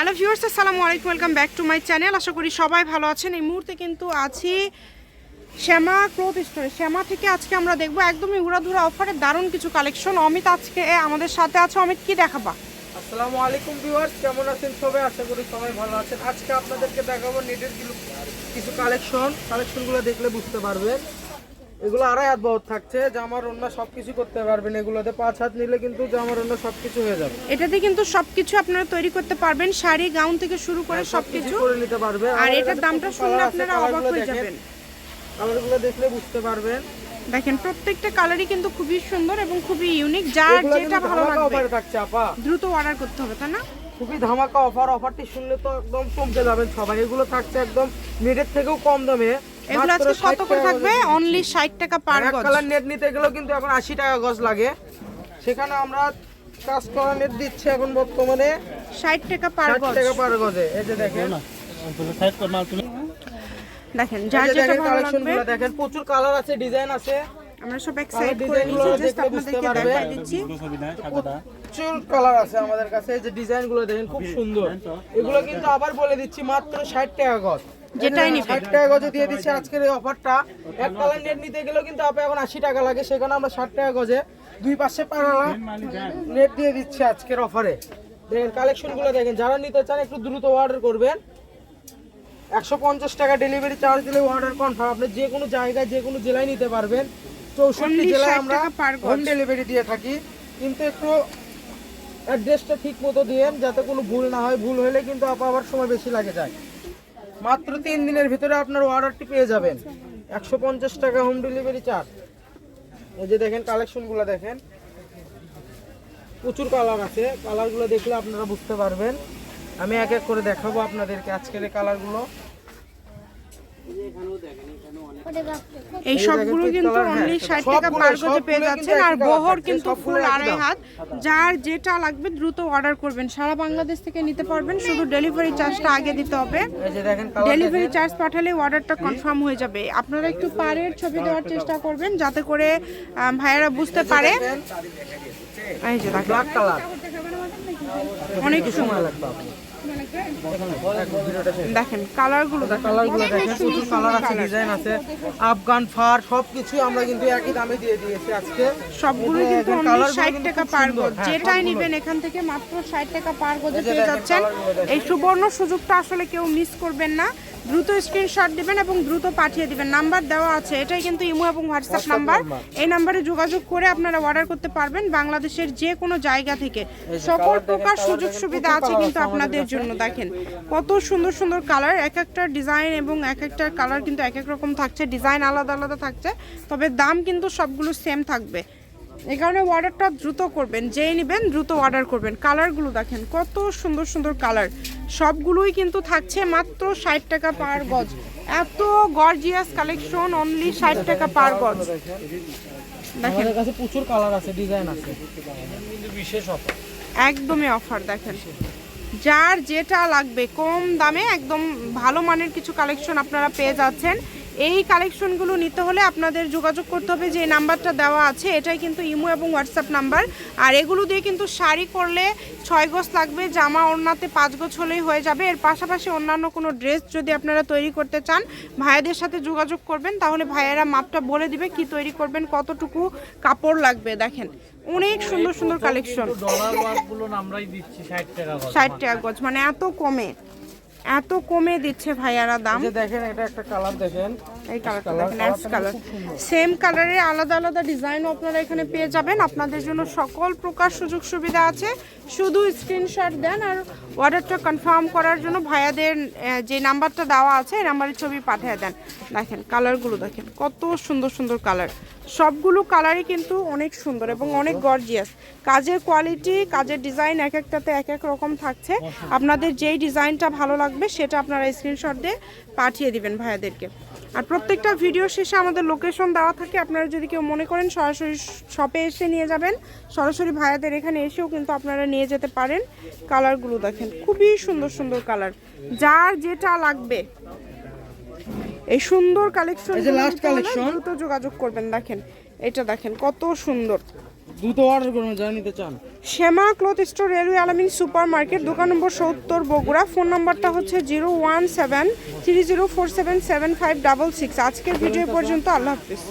Hello viewers, আসসালামু আলাইকুম, welcome back to my channel. আশা করি সবাই ভালো আছেন। এই মুহূর্তে কিন্তু আছি শ্যামা ক্লোথ স্টোরে। শ্যামা থেকে আজকে আমরা দেখব একদমই উড়াধুরা অফারে দারুণ কিছু কালেকশন। অমিত আজকে আমাদের সাথে আছে। অমিত, কি দেখাবা? আসসালামু আলাইকুম ভিউয়ার্স, কেমন আছেন সবাই? আশা করি সবাই ভালো আছেন। আজকে আপনাদেরকে দেখাবো নেটের কিছু কালেকশন। কালেকশনগুলো দেখলে বুঝতে পারবেন। এগুলো আড়াই হাত বহুত থাকছে জামার অন্য সব কিছু করতে পারবেন এগুলোতে। পাঁচ হাত নিলে কিন্তু জামার অন্য সব কিছু হয়ে যাবে। এটাতে কিন্তু সবকিছু আপনারা তৈরি করতে পারবেন শাড়ি গাউন থেকে শুরু করে হ্যাঁ, সবকিছু করে নিতে পারবেন আর এটার দামটা শুনলে আপনারা অবাক হয়ে যাবেন। কালারগুলো দেখলে বুঝতে পারবেন। দেখেন প্রত্যেকটা কালারই কিন্তু খুবই সুন্দর এবং খুবই ইউনিক যার যেটা ভালো লাগবে অফারে থাকছে আপা। দ্রুত অর্ডার করতে হবে তাই না? খুবই ধামাকা অফার অফারটি শুনলে তো একদম চমকে যাবেন সবাই। এগুলো থাকছে একদম নেটের থেকেও কম দামে। এগুলো আজকে কত করে থাকবে? অনলি ষাট টাকা পার গজ। কালার নেট নিতে গেলেও কিন্তু এখন আশি টাকা গজ লাগে। সেখানে আমরা কাজ করা নেট দিচ্ছি এখন বর্তমানে ষাট টাকা পার গজ। টাকা পার গজে। এই যে দেখেন। দেখেন যার যেটা ভালো লাগবে। দেখেন প্রচুর কালার আছে ডিজাইন আছে। আমরা সব এক সাইড করে ডিজাইন জাস্ট আপনাদেরকে দেখাই দিচ্ছি। প্রচুর কালার আছে আমাদের কাছে। এই যে দেখেন খুব সুন্দর। এগুলো কিন্তু আবার বলে দিচ্ছি মাত্র ষাট টাকা গজ। যেটাই নিবেন। ষাট টাকা গজে দিয়ে দিচ্ছি আজকের এই অফারটা। এক কালার নেট নিতে গেলেও কিন্তু আপনি এখন আশি টাকা লাগে সেখানে আমরা ষাট টাকা গজে দুই পাশে পারালা নেট দিয়ে দিচ্ছি আজকের অফারে। দেখেন কালেকশন দেখেন যারা নিতে চান একটু দ্রুত অর্ডার করবেন। একশো পঞ্চাশ টাকা ডেলিভারি চার্জ দিলে অর্ডার কনফার্ম আপনি যে কোনো জায়গায় যে কোনো জেলায় নিতে পারবেন। চৌষট্টি জেলায় আমরা হোম ডেলিভারি দিয়ে থাকি। কিন্তু একটু অ্যাড্রেসটা ঠিক মতো দিয়েন যাতে কোনো ভুল না হয় ভুল হলে কিন্তু আবার সময় বেশি লাগে যায়। মাত্র তিন দিনের ভিতরে আপনার অর্ডারটি পেয়ে যাবেন। একশো পঞ্চাশ টাকা হোম ডেলিভারি চার্জ এই যে দেখেন কালেকশনগুলো দেখেন। প্রচুর কালার আছে। কালারগুলো দেখলে আপনারা বুঝতে পারবেন। আমি এক এক করে দেখাবো আপনাদেরকে আজকের এই কালারগুলো এই সবগুলো কিন্তু হ্যাঁ। অনলি ষাট সবগুলো- টাকা পার গজে পেয়ে যাচ্ছেন আর বহর কিন্তু ফুল আড়াই হাত। যার যেটা লাগবে দ্রুত অর্ডার করবেন। সারা বাংলাদেশ থেকে নিতে পারবেন শুধু ডেলিভারি চার্জটা আগে দিতে হবে। ডেলিভারি চার্জ পাঠালে অর্ডারটা কনফার্ম হয়ে যাবে। আপনারা একটু পারের ছবি দেওয়ার চেষ্টা করবেন যাতে করে ভাইয়েরা বুঝতে পারে। অনেক সময় লাগবে। দেখেন কালারগুলো কালারগুলো দেখেন। প্রচুর কালার আছে ডিজাইন আছে। আফগান ফার সবকিছু আমরা কিন্তু একই দামে দিয়ে দিয়েছি আজকে। সবগুলো কিন্তু ষাট টাকা পার। গজ হ্যাঁ, যেটাই। নিবেন এখান থেকে মাত্র ষাট টাকা পার গজে পেয়ে যাচ্ছেন। এই সুবর্ণ সুযোগটা আসলে কেউ মিস করবেন না। দ্রুত স্ক্রিনশট দিবেন এবং দ্রুত পাঠিয়ে দিবেন। নাম্বার দেওয়া আছে এটাই কিন্তু ইমো এবং হোয়াটসঅ্যাপ নাম্বার নাম্বার। এই নাম্বারে যোগাযোগ করে আপনারা অর্ডার করতে পারবেন বাংলাদেশের যে কোনো জায়গা থেকে। সকল প্রকার সুযোগ সুবিধা আছে কিন্তু আপনাদের জন্য। দেখেন কত সুন্দর সুন্দর কালার এক একটা ডিজাইন এবং এক একটা কালার কিন্তু এক এক রকম থাকছে ডিজাইন আলাদা আলাদা থাকছে তবে দাম কিন্তু সবগুলো সেম থাকবে। এই কারণে অর্ডারটা দ্রুত করবেন যেই নেবেন দ্রুত অর্ডার করবেন। কালারগুলো দেখেন কত সুন্দর সুন্দর কালার সবগুলোই কিন্তু থাকছে মাত্র ষাট টাকা পার গজ। এত গর্জিয়াস কালেকশন অনলি ষাট টাকা পার গজ। দেখেন। কাছে প্রচুর কালার আছে ডিজাইন আছে। বিশেষ অফার একদমই অফার দেখেন। যার যেটা লাগবে কম দামে একদম ভালো মানের কিছু কালেকশন আপনারা পেয়ে যাচ্ছেন। এই কালেকশনগুলো নিতে হলে আপনাদের যোগাযোগ করতে হবে যে নাম্বারটা দেওয়া আছে এটাই কিন্তু ইমো এবং হোয়াটসঅ্যাপ নাম্বার। আর এগুলো দিয়ে কিন্তু শাড়ি করলে ছয় গজ লাগবে জামা ওড়নাতে পাঁচ গজ হলেই হয়ে যাবে। এর পাশাপাশি অন্যান্য কোনো ড্রেস যদি আপনারা তৈরি করতে চান ভাইয়াদের সাথে যোগাযোগ করবেন তাহলে ভাইয়েরা মাপটা বলে দিবে কি তৈরি করবেন কতটুকু কাপড় লাগবে দেখেন। অনেক সুন্দর সুন্দর কালেকশন। ষাট টাকা গজ মানে এত কমে। এত কমে দিচ্ছে ভাইয়ারা দাম। দেখেন এটা একটা কালার দেখেন। এই কালারটা দেখেন অ্যাশ কালার সেম কালারের আলাদা আলাদা ডিজাইনও আপনারা এখানে পেয়ে যাবেন। আপনাদের জন্য সকল প্রকার সুযোগ সুবিধা আছে। শুধু স্ক্রিনশট দেন আর অর্ডারটা কনফার্ম করার জন্য ভাইয়াদের যে নাম্বারটা দেওয়া আছে এই নাম্বারের ছবি পাঠিয়ে দেন। দেখেন কালারগুলো দেখেন কত সুন্দর সুন্দর কালার সবগুলো কালারই কিন্তু অনেক সুন্দর এবং অনেক গর্জিয়াস কাজের কোয়ালিটি কাজের ডিজাইন এক একটাতে এক এক রকম থাকছে। আপনাদের যেই ডিজাইনটা ভালো লাগবে সেটা আপনারা স্ক্রিনশট দিয়ে পাঠিয়ে দিবেন ভাইয়াদেরকে। আর প্রত্যেকটা ভিডিও শেষে আমাদের লোকেশন দেওয়া থাকে। আপনারা যদি কেউ মনে করেন সরাসরি শপে এসে নিয়ে যাবেন সরাসরি ভাইয়াদের এখানে এসেও কিন্তু আপনারা নিয়ে যেতে পারেন কালারগুলো দেখেন। খুবই সুন্দর সুন্দর কালার যার যেটা লাগবে। এই সুন্দর কালেকশন। দ্রুত যোগাযোগ করবেন দেখেন। এটা দেখেন কত সুন্দর। দ্রুত অর্ডার করুন যারা নিতে চান। Shyama cloth store, railway Alamin super market দোকান নম্বর সত্তর, বগুড়া। ফোন নম্বরটা হচ্ছে zero one seven three zero four seven seven five double six. আজকের ভিডিও পর্যন্ত আল্লাহ হাফিজ।